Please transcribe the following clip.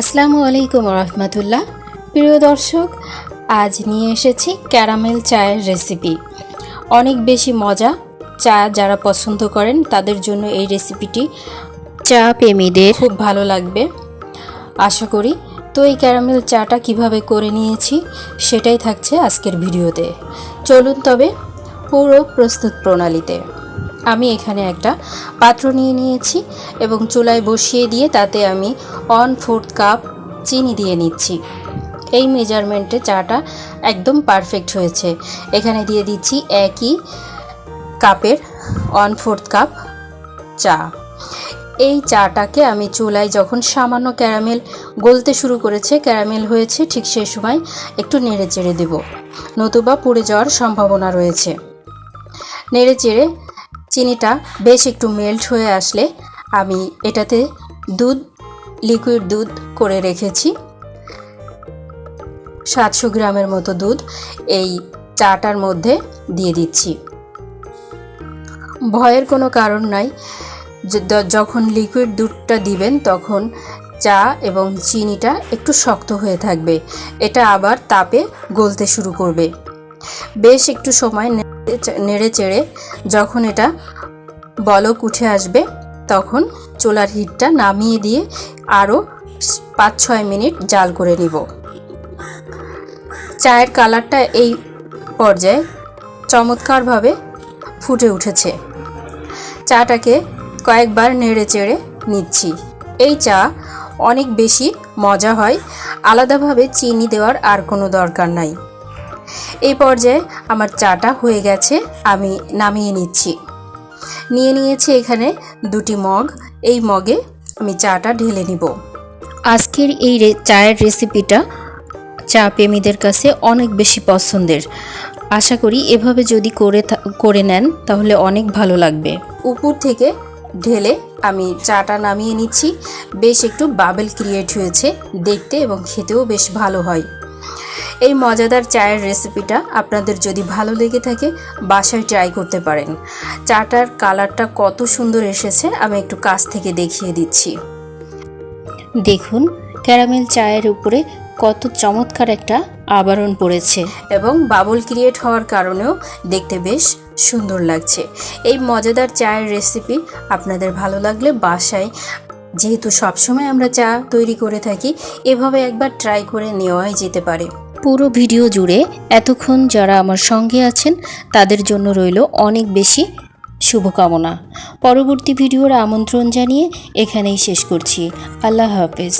আসসালামু আলাইকুম রহমতুল্লাহ প্রিয় দর্শক আজ নিয়ে এসেছি ক্যারামেল চায়ের রেসিপি। অনেক বেশি মজা চা যারা পছন্দ করেন তাদের জন্য এই রেসিপিটি চা প্রেমীদের। খুব ভালো লাগবে। আশা করি তো এই ক্যারামেল চাটা কীভাবে করে নিয়েছি সেটাই থাকছে আজকের ভিডিওতে। চলুন তবে পুরো প্রস্তুত প্রণালীতে। আমি এখানে একটা পাত্র নিয়ে নিয়েছি এবং চুলায় বসিয়ে দিয়ে তাতে আমি ওয়ান ফোর্থ কাপ চিনি দিয়ে নিচ্ছি। এই মেজারমেন্টে চাটা একদম পারফেক্ট হয়েছে। এখানে দিয়ে দিচ্ছি একই কাপের ওয়ান ফোর্থ কাপ চা। এই চাটাকে আমি চুলায় যখন সামান্য ক্যারামেল গলতে শুরু করেছে ক্যারামেল হয়েছে, ঠিক সেই সময় একটু নেড়ে চেড়ে দেব। নতুবা পুড়ে যাওয়ার সম্ভাবনা রয়েছে। নেড়ে চেড়ে চিনিটা বেশ একটু মেল্ট হয়ে আসলে আমি এটাতে দুধ লিকুইড দুধ করে রেখেছি। সাতশো গ্রামের মতো দুধ এই চাটার মধ্যে দিয়ে দিচ্ছি। ভয়ের কোনো কারণ নাই। যখন লিকুইড দুধটা দিবেন তখন চা এবং চিনিটা একটু শক্ত হয়ে থাকবে। এটা আবার তাপে গলতে শুরু করবে। বেশ একটু সময় নেড়ে চেড়ে যখন এটা বলক উঠে আসবে, তখন চোলার হিটটা নামিয়ে দিয়ে আরও পাঁচ ছয় মিনিট জাল করে নিব। চায়ের কালারটা এই পর্যায়ে চমৎকারভাবে ফুটে উঠেছে। চাটাকে কয়েকবার নেড়ে চেড়ে নিচ্ছি। এই চা অনেক বেশি মজা হয়, আলাদাভাবে চিনি দেওয়ার আর কোনো দরকার নাই। এই পর্যায়ে আমার চাটা হয়ে গেছে, আমি নামিয়ে নিচ্ছি। নিয়ে নিয়েছি এখানে দুটি মগ, এই মগে আমি চাটা ঢেলে নিব। আজকের এই চায়ের রেসিপিটা চা প্রেমীদের কাছে অনেক বেশি পছন্দের। আশা করি এভাবে যদি করে করে নেন, তাহলে অনেক ভালো লাগবে। উপর থেকে ঢেলে আমি চাটা নামিয়ে নিচ্ছি। বেশ একটু বাবেল ক্রিয়েট হয়েছে, দেখতে এবং খেতেও বেশ ভালো হয়। এই মজাদার চায়ের রেসিপিটা আপনাদের যদি ভালো লেগে থাকে, বাসায় ট্রাই করতে পারেন। চাটার কালারটা কত সুন্দর এসেছে, আমি একটু কাছ থেকে দেখিয়ে দিচ্ছি। দেখুন ক্যারামেল চায়ের উপরে কত চমৎকার একটা আবরণ পড়েছে। এবং বাবল ক্রিয়েট হওয়ার কারণেও দেখতে বেশ সুন্দর লাগছে। এই মজাদার চায়ের রেসিপি আপনাদের ভালো লাগলে বাসায়, যেহেতু সবসময় আমরা চা তৈরি করে থাকি, এভাবে একবার ট্রাই করে নেওয়াই যেতে পারে। পুরো ভিডিও জুড়ে এতক্ষণ যারা আমার সঙ্গে আছেন, তাদের জন্য রইল অনেক বেশি শুভকামনা। পরবর্তী ভিডিওর আমন্ত্রণ জানিয়ে এখানেই শেষ করছি। আল্লাহ হাফেজ।